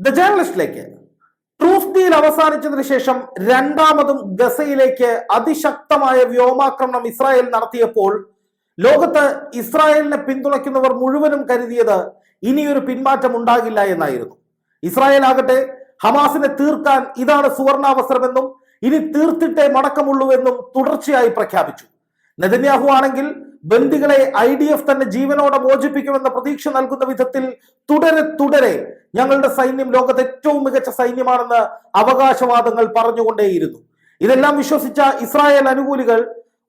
The ജേർണലിസ്റ്റിലേക്ക് ട്രൂഫ് deal അവസാനിച്ചതിന് ശേഷം രണ്ടാമതും ഗസയിലേക്ക് അതിശക്തമായ വ്യോമാക്രമണം ഇസ്രായേൽ നടത്തിയപ്പോൾ ലോകത്ത് ഇസ്രായേലിനെ പിന്തുണയ്ക്കുന്നവർ മുഴുവനും കരുതിയത് ഇനിയൊരു പിന്മാറ്റം ഉണ്ടാകില്ല എന്നായിരുന്നു. ഇസ്രായേൽ ആകട്ടെ ഹമാസിനെ തീർക്കാൻ ഇതാണ് സുവർണാവസരമെന്നും ഇനി തീർത്തിട്ടേ മടക്കമുള്ളൂ എന്നും തുടർച്ചയായി പ്രഖ്യാപിച്ചു. നെതന്യാഹു ആണെങ്കിൽ ബന്ദികളെ ഐ ഡി എഫ് തന്നെ ജീവനോടെ മോചിപ്പിക്കുമെന്ന പ്രതീക്ഷ നൽകുന്ന വിധത്തിൽ തുടരെ തുടരെ ഞങ്ങളുടെ സൈന്യം ലോകത്തെ ഏറ്റവും മികച്ച സൈന്യമാണെന്ന് അവകാശവാദങ്ങൾ പറഞ്ഞുകൊണ്ടേയിരുന്നു. ഇതെല്ലാം വിശ്വസിച്ച ഇസ്രായേൽ അനുകൂലികൾ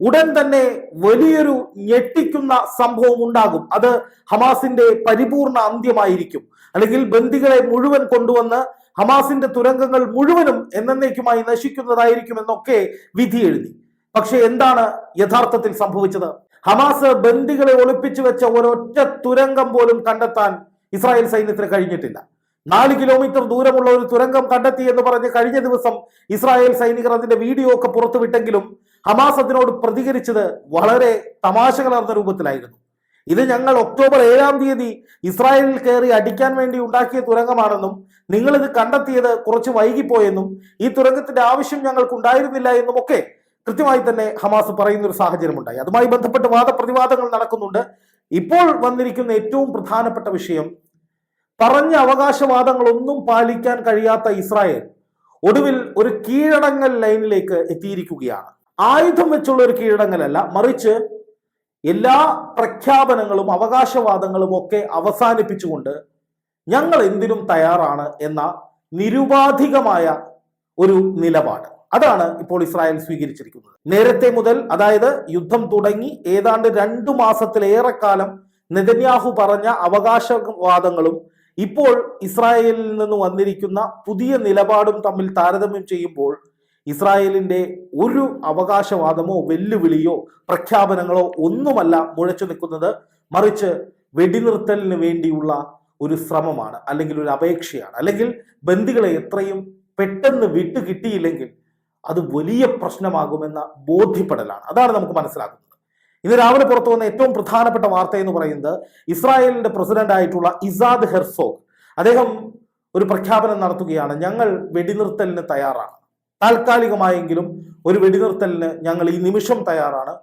ഉടൻ തന്നെ വലിയൊരു ഞെട്ടിക്കുന്ന സംഭവം ഉണ്ടാകും. അത് ഹമാസിന്റെ പരിപൂർണ അന്ത്യമായിരിക്കും. അല്ലെങ്കിൽ ബന്ദികളെ മുഴുവൻ കൊണ്ടുവന്ന് ഹമാസിന്റെ തുരങ്കങ്ങൾ മുഴുവനും എന്നേക്കുമായി നശിക്കുന്നതായിരിക്കും എന്നൊക്കെ വിധി എഴുതി. പക്ഷെ എന്താണ് യഥാർത്ഥത്തിൽ സംഭവിച്ചത്? ഹമാസ് ബന്ദികളെ ഒളിപ്പിച്ചു വെച്ച ഒരൊറ്റ തുരങ്കം പോലും കണ്ടെത്താൻ ഇസ്രായേൽ സൈന്യത്തിന് കഴിഞ്ഞിട്ടില്ല. നാല് കിലോമീറ്റർ ദൂരമുള്ള ഒരു തുരങ്കം കണ്ടെത്തി എന്ന് പറഞ്ഞ് കഴിഞ്ഞ ദിവസം ഇസ്രായേൽ സൈനികർ അതിന്റെ വീഡിയോ ഒക്കെ പുറത്തുവിട്ടെങ്കിലും ഹമാസ് അതിനോട് പ്രതികരിച്ചത് വളരെ തമാശ കലർന്ന രൂപത്തിലായിരുന്നു. ഇത് ഞങ്ങൾ ഒക്ടോബർ ഏഴാം തീയതി ഇസ്രായേലിൽ കയറി അടിക്കാൻ വേണ്ടി ഉണ്ടാക്കിയ തുരങ്കമാണെന്നും നിങ്ങൾ ഇത് കണ്ടെത്തിയത് കുറച്ച് വൈകിപ്പോയെന്നും ഈ തുരങ്കത്തിന്റെ ആവശ്യം ഞങ്ങൾക്ക് ഉണ്ടായിരുന്നില്ല എന്നും ഒക്കെ കൃത്യമായി തന്നെ ഹമാസ് പറയുന്ന ഒരു സാഹചര്യമുണ്ടായി. അതുമായി ബന്ധപ്പെട്ട് വാദപ്രതിവാദങ്ങൾ നടക്കുന്നുണ്ട്. ഇപ്പോൾ വന്നിരിക്കുന്ന ഏറ്റവും പ്രധാനപ്പെട്ട വിഷയം പറഞ്ഞ അവകാശവാദങ്ങളൊന്നും പാലിക്കാൻ കഴിയാത്ത ഇസ്രായേൽ ഒടുവിൽ ഒരു കീഴടങ്ങൽ ലൈനിലേക്ക് എത്തിയിരിക്കുകയാണ്. ആയുധം വെച്ചുള്ള ഒരു കീഴടങ്ങലല്ല മറിച്ച് എല്ലാ പ്രഖ്യാപനങ്ങളും അവകാശവാദങ്ങളും ഒക്കെ അവസാനിപ്പിച്ചുകൊണ്ട് ഞങ്ങൾ എന്തിനും തയ്യാറാണ് എന്ന നിരുപാധികമായ ഒരു നിലപാട്. അതാണ് ഇപ്പോൾ ഇസ്രായേൽ സ്വീകരിച്ചിരിക്കുന്നത്. നേരത്തെ മുതൽ അതായത് യുദ്ധം തുടങ്ങി ഏതാണ്ട് രണ്ടു മാസത്തിലേറെക്കാലം നെതന്യാഹു പറഞ്ഞ അവകാശവാദങ്ങളും ഇപ്പോൾ ഇസ്രായേലിൽ നിന്ന് വന്നിരിക്കുന്ന പുതിയ നിലപാടും തമ്മിൽ താരതമ്യം ചെയ്യുമ്പോൾ ഇസ്രായേലിന്റെ ഒരു അവകാശവാദമോ വെല്ലുവിളിയോ പ്രഖ്യാപനങ്ങളോ ഒന്നുമല്ല മുഴച്ചു നിൽക്കുന്നത്. മറിച്ച് വെടിനിർത്തലിന് വേണ്ടിയുള്ള ഒരു ശ്രമമാണ് അല്ലെങ്കിൽ ഒരു അപേക്ഷയാണ്. അല്ലെങ്കിൽ ബന്ദികളെ എത്രയും പെട്ടെന്ന് വിട്ടു കിട്ടിയില്ലെങ്കിൽ അത് വലിയ പ്രശ്നമാകുമെന്ന ബോധ്യപ്പെടലാണ്. അതാണ് നമുക്ക് മനസ്സിലാക്കുന്നത്. ഇന്ന് രാവിലെ പുറത്തു വന്ന ഏറ്റവും പ്രധാനപ്പെട്ട വാർത്ത എന്ന് പറയുന്നത് ഇസ്രായേലിന്റെ പ്രസിഡന്റ് ആയിട്ടുള്ള ഇസാദ് ഹെർസോഗ്. അദ്ദേഹം ഒരു പ്രഖ്യാപനം നടത്തുകയാണ് ഞങ്ങൾ വെടിനിർത്തലിന് തയ്യാറാണ്. താൽക്കാലികമായെങ്കിലും ഒരു വെടിനിർത്തലിന് ഞങ്ങൾ ഈ നിമിഷം തയ്യാറാണ്.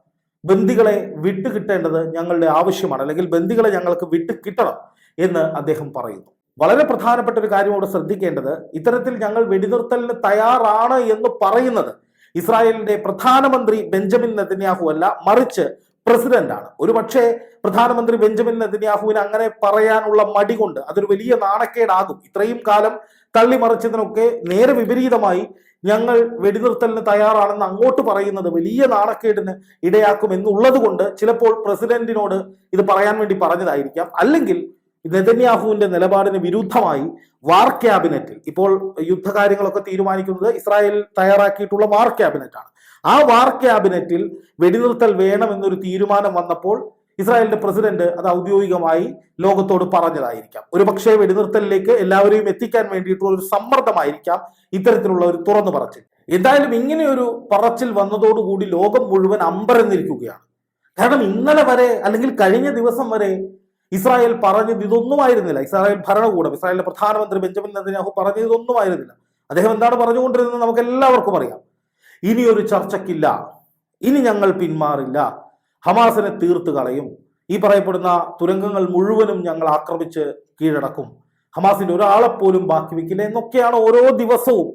ബന്ദികളെ വിട്ടുകിട്ടേണ്ടത് ഞങ്ങളുടെ ആവശ്യമാണ്. അല്ലെങ്കിൽ ബന്ദികളെ ഞങ്ങൾക്ക് വിട്ടുകിട്ടണം എന്ന് അദ്ദേഹം പറയുന്നു. വളരെ പ്രധാനപ്പെട്ട ഒരു കാര്യം ഇവിടെ ശ്രദ്ധിക്കേണ്ടത് ഇത്തരത്തിൽ ഞങ്ങൾ വെടിനിർത്തലിന് തയ്യാറാണ് എന്ന് പറയുന്നത്. ഇസ്രായേലിന്റെ പ്രധാനമന്ത്രി ബെഞ്ചമിൻ നെതന്യാഹു അല്ല മറിച്ച് പ്രസിഡന്റാണ് ഒരു പക്ഷേ പ്രധാനമന്ത്രി ബെഞ്ചമിൻ നെതന്യാഹുവിന് അങ്ങനെ പറയാനുള്ള മടി കൊണ്ട് അതൊരു വലിയ നാണക്കേടാകും. ഇത്രയും കാലം തള്ളി തള്ളിമറിച്ചതിനൊക്കെ നേരെ വിപരീതമായി ഞങ്ങൾ വെടിനിർത്തലിന് തയ്യാറാണെന്ന് അങ്ങോട്ട് പറയുന്നത് വലിയ നാണക്കേടിന് ഇടയാക്കും എന്നുള്ളത് കൊണ്ട് ചിലപ്പോൾ പ്രസിഡന്റിനോട് ഇത് പറയാൻ വേണ്ടി പറഞ്ഞതായിരിക്കാം. അല്ലെങ്കിൽ നെതന്യാഹുവിന്റെ നിലപാടിന് വിരുദ്ധമായി വാർ ക്യാബിനറ്റിൽ ഇപ്പോൾ യുദ്ധകാര്യങ്ങളൊക്കെ തീരുമാനിക്കുന്നത് ഇസ്രായേൽ തയ്യാറാക്കിയിട്ടുള്ള വാർ ക്യാബിനറ്റാണ്. ആ വാർ ക്യാബിനറ്റിൽ വെടിനിർത്തൽ വേണമെന്നൊരു തീരുമാനം വന്നപ്പോൾ ഇസ്രായേലിന്റെ പ്രസിഡന്റ് അത് ഔദ്യോഗികമായി ലോകത്തോട് പറഞ്ഞതായിരിക്കാം. ഒരു പക്ഷേ വെടിനിർത്തലിലേക്ക് എല്ലാവരെയും എത്തിക്കാൻ വേണ്ടിയിട്ടുള്ള ഒരു സമ്മർദ്ദമായിരിക്കാം ഇത്തരത്തിലുള്ള ഒരു തുറന്നു പറച്ചിൽ. എന്തായാലും ഇങ്ങനെയൊരു പറച്ചിൽ വന്നതോടുകൂടി ലോകം മുഴുവൻ അമ്പരന്നിരിക്കുകയാണ്. കാരണം ഇന്നലെ വരെ അല്ലെങ്കിൽ കഴിഞ്ഞ ദിവസം വരെ ഇസ്രായേൽ പറഞ്ഞത് ഇതൊന്നുമായിരുന്നില്ല ഇസ്രായേൽ ഭരണകൂടം ഇസ്രായേലിന്റെ പ്രധാനമന്ത്രി ബെഞ്ചമിൻ നെതന്യാഹു പറഞ്ഞത് ഇതൊന്നുമായിരുന്നില്ല അദ്ദേഹം എന്താണ് പറഞ്ഞുകൊണ്ടിരുന്നത് നമുക്ക് എല്ലാവർക്കും അറിയാം. ഇനി ഒരു ചർച്ചയ്ക്കില്ല. ഇനി ഞങ്ങൾ പിന്മാറില്ല. ഹമാസിനെ തീർത്ത് കളയും. ഈ പറയപ്പെടുന്ന തുരങ്കങ്ങൾ മുഴുവനും ഞങ്ങൾ ആക്രമിച്ച് കീഴടക്കും. ഹമാസിന്റെ ഒരാളെ പോലും ബാക്കി വെക്കില്ല എന്നൊക്കെയാണ് ഓരോ ദിവസവും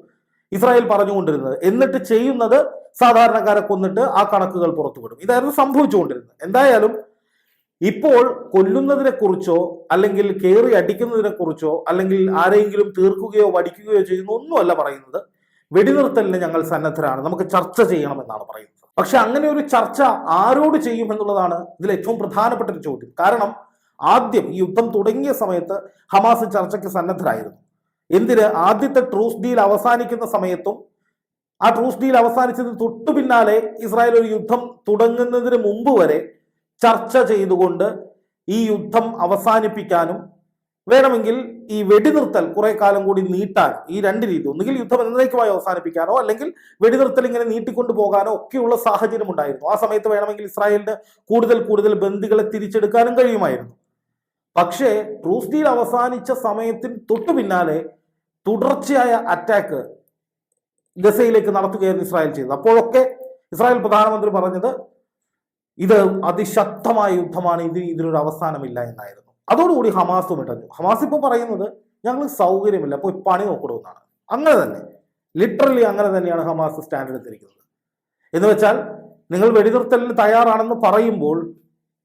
ഇസ്രായേൽ പറഞ്ഞുകൊണ്ടിരുന്നത്. എന്നിട്ട് ചെയ്യുന്നത് സാധാരണക്കാരെ കൊന്നിട്ട് ആ കണക്കുകൾ പുറത്തുവിടും. ഇതായിരുന്നു സംഭവിച്ചുകൊണ്ടിരുന്നത്. എന്തായാലും ഇപ്പോൾ കൊല്ലുന്നതിനെ കുറിച്ചോ അല്ലെങ്കിൽ കയറി അടിക്കുന്നതിനെ കുറിച്ചോ അല്ലെങ്കിൽ ആരെങ്കിലും തീർക്കുകയോ വടിക്കുകയോ ചെയ്യുന്ന ഒന്നുമല്ല പറയുന്നത്. വെടിനിർത്തലിന് ഞങ്ങൾ സന്നദ്ധരാണ്. നമുക്ക് ചർച്ച ചെയ്യണമെന്നാണ് പറയുന്നത്. പക്ഷെ അങ്ങനെ ഒരു ചർച്ച ആരോട് ചെയ്യും എന്നുള്ളതാണ് ഇതിൽ ഏറ്റവും പ്രധാനപ്പെട്ട ഒരു ചോദ്യം. കാരണം ആദ്യം ഈ യുദ്ധം തുടങ്ങിയ സമയത്ത് ഹമാസ് ചർച്ചയ്ക്ക് സന്നദ്ധരായിരുന്നു. എന്തിന്? ആദ്യത്തെ ട്രൂസ് ഡീൽ അവസാനിക്കുന്ന സമയത്തും ആ ട്രൂസ് ഡീൽ അവസാനിച്ചതിന് തൊട്ടു പിന്നാലെ ഇസ്രായേൽ ഒരു യുദ്ധം തുടങ്ങുന്നതിന് മുമ്പ് വരെ ചർച്ച ചെയ്തുകൊണ്ട് ഈ യുദ്ധം അവസാനിപ്പിക്കാനും വേണമെങ്കിൽ ഈ വെടിനിർത്തൽ കുറെ കാലം കൂടി നീട്ടാൻ ഈ രണ്ട് രീതി ഒന്നുകിൽ യുദ്ധം എന്നേക്കുമായി അവസാനിപ്പിക്കാനോ അല്ലെങ്കിൽ വെടിനിർത്തൽ ഇങ്ങനെ നീട്ടിക്കൊണ്ടു പോകാനോ ഒക്കെയുള്ള സാഹചര്യം ഉണ്ടായിരുന്നു. ആ സമയത്ത് വേണമെങ്കിൽ ഇസ്രായേലിന് കൂടുതൽ കൂടുതൽ ബന്ദികളെ തിരിച്ചെടുക്കാനും കഴിയുമായിരുന്നു. പക്ഷേ ട്രൂസ് ഡീൽ അവസാനിച്ച സമയത്തിന് തൊട്ടു പിന്നാലെ തുടർച്ചയായ അറ്റാക്ക് ഗസയിലേക്ക് നടത്തുകയായിരുന്നു ഇസ്രായേൽ ചെയ്തത്. അപ്പോഴൊക്കെ ഇസ്രായേൽ പ്രധാനമന്ത്രി പറഞ്ഞത് ഇത് അതിശക്തമായ യുദ്ധമാണ്. ഇത് ഇതിനൊരു അവസാനമില്ല എന്നായിരുന്നു. അതോടുകൂടി ഹമാസും ഇട്ടു ഹമാസ് ഇപ്പോൾ പറയുന്നത് ഞങ്ങൾ സൗകര്യമില്ല. പോയി പണി നോക്കണമെന്നാണ് അങ്ങനെ തന്നെ. ലിറ്ററലി അങ്ങനെ തന്നെയാണ് ഹമാസ് സ്റ്റാൻഡ് എടുത്തിരിക്കുന്നത്. എന്ന് വെച്ചാൽ നിങ്ങൾ വെടിനിർത്തലിന് തയ്യാറാണെന്ന് പറയുമ്പോൾ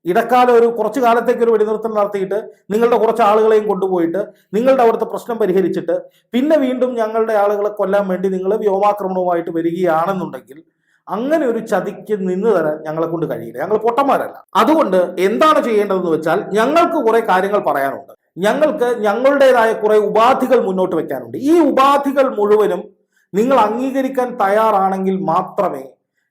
ഇടക്കാലം ഒരു കുറച്ചു കാലത്തേക്ക് ഒരു വെടിനിർത്തൽ നടത്തിയിട്ട് നിങ്ങളുടെ കുറച്ച് ആളുകളെയും കൊണ്ടുപോയിട്ട് നിങ്ങളുടെ അവിടുത്തെ പ്രശ്നം പരിഹരിച്ചിട്ട് പിന്നെ വീണ്ടും ഞങ്ങളുടെ ആളുകളെ കൊല്ലാൻ വേണ്ടി നിങ്ങൾ വ്യോമാക്രമണവുമായിട്ട് വരികയാണെന്നുണ്ടെങ്കിൽ അങ്ങനെ ഒരു ചതിക്ക് നിന്ന് തരാൻ ഞങ്ങളെ കൊണ്ട് കഴിയില്ല. ഞങ്ങൾ പൊട്ടന്മാരല്ല. അതുകൊണ്ട് എന്താണ് ചെയ്യേണ്ടതെന്ന് വെച്ചാൽ ഞങ്ങൾക്ക് കുറെ കാര്യങ്ങൾ പറയാനുണ്ട്. ഞങ്ങൾക്ക് ഞങ്ങളുടേതായ കുറെ ഉപാധികൾ മുന്നോട്ട് വെക്കാനുണ്ട്. ഈ ഉപാധികൾ മുഴുവനും നിങ്ങൾ അംഗീകരിക്കാൻ തയ്യാറാണെങ്കിൽ മാത്രമേ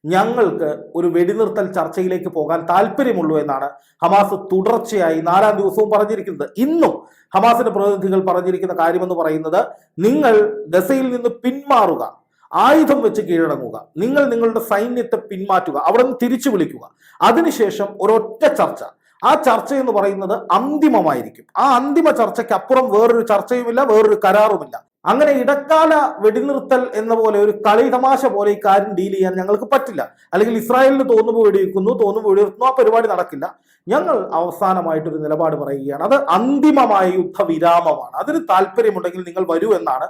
ഞങ്ങൾക്ക് ഒരു വെടിനിർത്തൽ ചർച്ചയിലേക്ക് പോകാൻ താല്പര്യമുള്ളൂ എന്നാണ് ഹമാസ് തുടർച്ചയായി നാലാം ദിവസവും പറഞ്ഞിരിക്കുന്നത്. ഇന്നും ഹമാസിന്റെ പ്രതിനിധികൾ പറഞ്ഞിരിക്കുന്ന കാര്യമെന്ന് പറയുന്നത് നിങ്ങൾ ഗസയിൽ നിന്ന് പിന്മാറുക. ആയുധം വെച്ച് കീഴടങ്ങുക. നിങ്ങൾ നിങ്ങളുടെ സൈന്യത്തെ പിന്മാറ്റുക. അവിടെ നിന്ന് തിരിച്ചു വിളിക്കുക. അതിനുശേഷം ഒരൊറ്റ ചർച്ച. ആ ചർച്ച എന്ന് പറയുന്നത് അന്തിമമായിരിക്കും. ആ അന്തിമ ചർച്ചയ്ക്ക് അപ്പുറം വേറൊരു ചർച്ചയുമില്ല വേറൊരു കരാറുമില്ല. അങ്ങനെ ഇടക്കാല വെടിനിർത്തൽ എന്ന പോലെ ഒരു കളി തമാശ പോലെ ഈ കാര്യം ഡീൽ ചെയ്യാൻ ഞങ്ങൾക്ക് പറ്റില്ല. അല്ലെങ്കിൽ ഇസ്രായേലിന് തോന്നുമ്പോൾ വെടിവെക്കുന്നു തോന്നുമ്പോൾ വെടിവെക്കുന്നു ആ പരിപാടി നടക്കില്ല. ഞങ്ങൾ അവസാനമായിട്ടൊരു നിലപാട് പറയുകയാണ്. അത് അന്തിമമായ യുദ്ധവിരാമമാണ്. അതിന് താല്പര്യമുണ്ടെങ്കിൽ നിങ്ങൾ വരൂ എന്നാണ്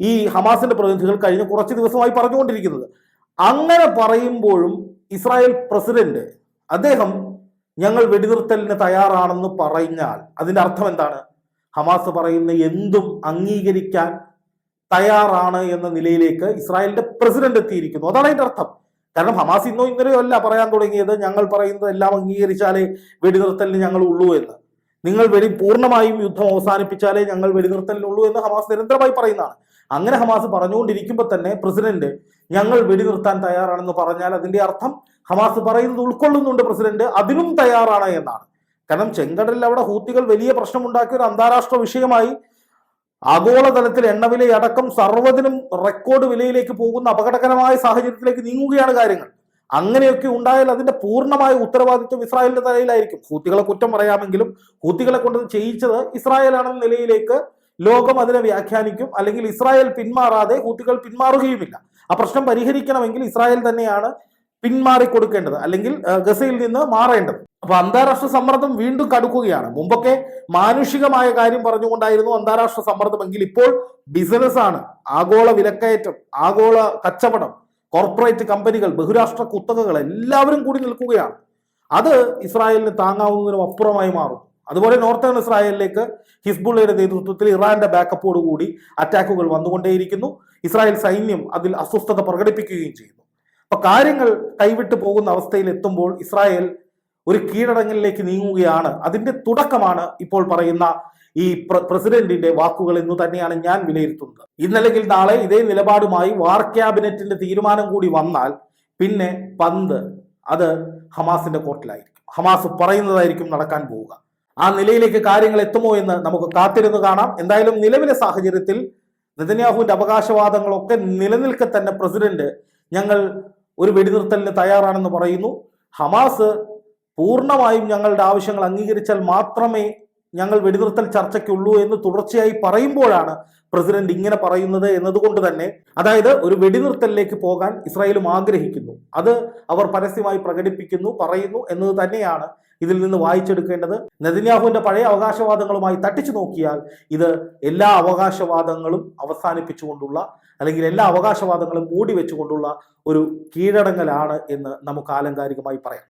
ഈ ഹമാസിന്റെ പ്രതിനിധികൾ കഴിഞ്ഞ കുറച്ച് ദിവസമായി പറഞ്ഞുകൊണ്ടിരിക്കുന്നത്. അങ്ങനെ പറയുമ്പോഴും ഇസ്രായേൽ പ്രസിഡന്റ് അദ്ദേഹം ഞങ്ങൾ വെടിനിർത്തലിന് തയ്യാറാണെന്ന് പറഞ്ഞാൽ അതിന്റെ അർത്ഥം എന്താണ്? ഹമാസ് പറയുന്ന എന്തും അംഗീകരിക്കാൻ തയ്യാറാണ് എന്ന നിലയിലേക്ക് ഇസ്രായേലിന്റെ പ്രസിഡന്റ് എത്തിയിരിക്കുന്നു. അതാണ് അതിന്റെ അർത്ഥം. കാരണം ഹമാസ് ഇന്നോ ഇന്നലെയോ അല്ല പറയാൻ തുടങ്ങിയത് ഞങ്ങൾ പറയുന്നത് എല്ലാം അംഗീകരിച്ചാലേ വെടിനിർത്തലിന് ഞങ്ങൾ ഉള്ളൂ എന്ന്. നിങ്ങൾ വെടി പൂർണമായും യുദ്ധം അവസാനിപ്പിച്ചാലേ ഞങ്ങൾ വെടിനിർത്തലിനുള്ളൂ എന്ന് ഹമാസ് നിരന്തരമായി പറയുന്നതാണ്. അങ്ങനെ ഹമാസ് പറഞ്ഞുകൊണ്ടിരിക്കുമ്പോൾ തന്നെ പ്രസിഡന്റ് ഞങ്ങൾ വെടിനിർത്താൻ തയ്യാറാണെന്ന് പറഞ്ഞാൽ അതിന്റെ അർത്ഥം ഹമാസ് പറയുന്നത് ഉൾക്കൊള്ളുന്നുണ്ട് പ്രസിഡന്റ് അതിനും തയ്യാറാണ് എന്നാണ്. കാരണം ചെങ്കടലിൽ അവിടെ ഹൂത്തികൾ വലിയ പ്രശ്നമുണ്ടാക്കിയ ഒരു അന്താരാഷ്ട്ര വിഷയമായി ആഗോളതലത്തിൽ എണ്ണവിലയടക്കം സർവതിനും റെക്കോർഡ് വിലയിലേക്ക് പോകുന്ന അപകടകരമായ സാഹചര്യത്തിലേക്ക് നീങ്ങുകയാണ് കാര്യങ്ങൾ. അങ്ങനെയൊക്കെ ഉണ്ടായാൽ അതിന്റെ പൂർണമായ ഉത്തരവാദിത്വം ഇസ്രായേലിന്റെ തലയിലായിരിക്കും. ഹൂത്തികളെ കുറ്റം പറയാമെങ്കിലും ഹൂത്തികളെ കൊണ്ട് ചെയ്യിച്ചത് ഇസ്രായേലാണെന്ന നിലയിലേക്ക് ലോകം അതിനെ വ്യാഖ്യാനിക്കും. അല്ലെങ്കിൽ ഇസ്രായേൽ പിന്മാറാതെ ഹൂത്തികൾ പിന്മാറുകയുമില്ല. ആ പ്രശ്നം പരിഹരിക്കണമെങ്കിൽ ഇസ്രായേൽ തന്നെയാണ് പിന്മാറി കൊടുക്കേണ്ടത് അല്ലെങ്കിൽ ഗസയിൽ നിന്ന് മാറേണ്ടത്. അപ്പൊ അന്താരാഷ്ട്ര സമ്മർദ്ദം വീണ്ടും കടുക്കുകയാണ്. മുമ്പൊക്കെ മാനുഷികമായ കാര്യം പറഞ്ഞുകൊണ്ടായിരുന്നു അന്താരാഷ്ട്ര സമ്മർദ്ദമെങ്കിൽ ഇപ്പോൾ ബിസിനസ് ആണ്. ആഗോള വിലക്കയറ്റം ആഗോള കച്ചവടം കോർപ്പറേറ്റ് കമ്പനികൾ ബഹുരാഷ്ട്ര കുത്തകകൾ എല്ലാവരും കൂടി നിൽക്കുകയാണ്. അത് ഇസ്രായേലിന് താങ്ങാവുന്നതിനും അപ്പുറമായി മാറും. അതുപോലെ നോർത്തേൺ ഇസ്രായേലിലേക്ക് ഹിസ്ബുള്ളയുടെ നേതൃത്വത്തിൽ ഇറാന്റെ ബാക്കപ്പോട് കൂടി അറ്റാക്കുകൾ വന്നുകൊണ്ടേയിരിക്കുന്നു. ഇസ്രായേൽ സൈന്യം അതിൽ അസ്വസ്ഥത പ്രകടിപ്പിക്കുകയും ചെയ്യുന്നു. അപ്പൊ കാര്യങ്ങൾ കൈവിട്ടു പോകുന്ന അവസ്ഥയിൽ എത്തുമ്പോൾ ഇസ്രായേൽ ഒരു കീഴടങ്ങലിലേക്ക് നീങ്ങുകയാണ്. അതിന്റെ തുടക്കമാണ് ഇപ്പോൾ പറയുന്ന ഈ പ്രസിഡന്റിന്റെ വാക്കുകൾ എന്ന് തന്നെയാണ് ഞാൻ വിലയിരുത്തുന്നത്. ഇന്നല്ലെങ്കിൽ നാളെ ഇതേ നിലപാടുമായി വാർ ക്യാബിനറ്റിന്റെ തീരുമാനം കൂടി വന്നാൽ പിന്നെ പന്ത് അത് ഹമാസിന്റെ കോർട്ടിലായിരിക്കും. ഹമാസ് പറയുന്നതായിരിക്കും നടക്കാൻ പോവുക. ആ നിലയിലേക്ക് കാര്യങ്ങൾ എത്തുമോ എന്ന് നമുക്ക് കാത്തിരുന്ന് കാണാം. എന്തായാലും നിലവിലെ സാഹചര്യത്തിൽ നെതന്യാഹുവിന്റെ അവകാശവാദങ്ങളൊക്കെ നിലനിൽക്കെ തന്നെ പ്രസിഡന്റ് ഞങ്ങൾ ഒരു വെടിനിർത്തലിന് തയ്യാറാണെന്ന് പറയുന്നു. ഹമാസ് പൂർണമായും ഞങ്ങളുടെ ആവശ്യങ്ങൾ അംഗീകരിച്ചാൽ മാത്രമേ ഞങ്ങൾ വെടിനിർത്തൽ ചർച്ചയ്ക്കുള്ളൂ എന്ന് തുടർച്ചയായി പറയുമ്പോഴാണ് പ്രസിഡന്റ് ഇങ്ങനെ പറയുന്നത് എന്നതുകൊണ്ട് തന്നെ അതായത് ഒരു വെടിനിർത്തലിലേക്ക് പോകാൻ ഇസ്രായേലും ആഗ്രഹിക്കുന്നു. അത് അവർ പരസ്യമായി പ്രകടിപ്പിക്കുന്നു പറയുന്നു എന്നത് തന്നെയാണ് ഇതിൽ നിന്ന് വായിച്ചെടുക്കേണ്ടത്. നെതന്യാഹുവിന്റെ പഴയ അവകാശവാദങ്ങളുമായി തട്ടിച്ചു നോക്കിയാൽ ഇത് എല്ലാ അവകാശവാദങ്ങളും അവസാനിപ്പിച്ചുകൊണ്ടുള്ള അല്ലെങ്കിൽ എല്ലാ അവകാശവാദങ്ങളും മൂടി വെച്ചുകൊണ്ടുള്ള ഒരു കീഴടങ്ങലാണ് എന്ന് നമുക്ക് ആലങ്കാരികമായി പറയാം.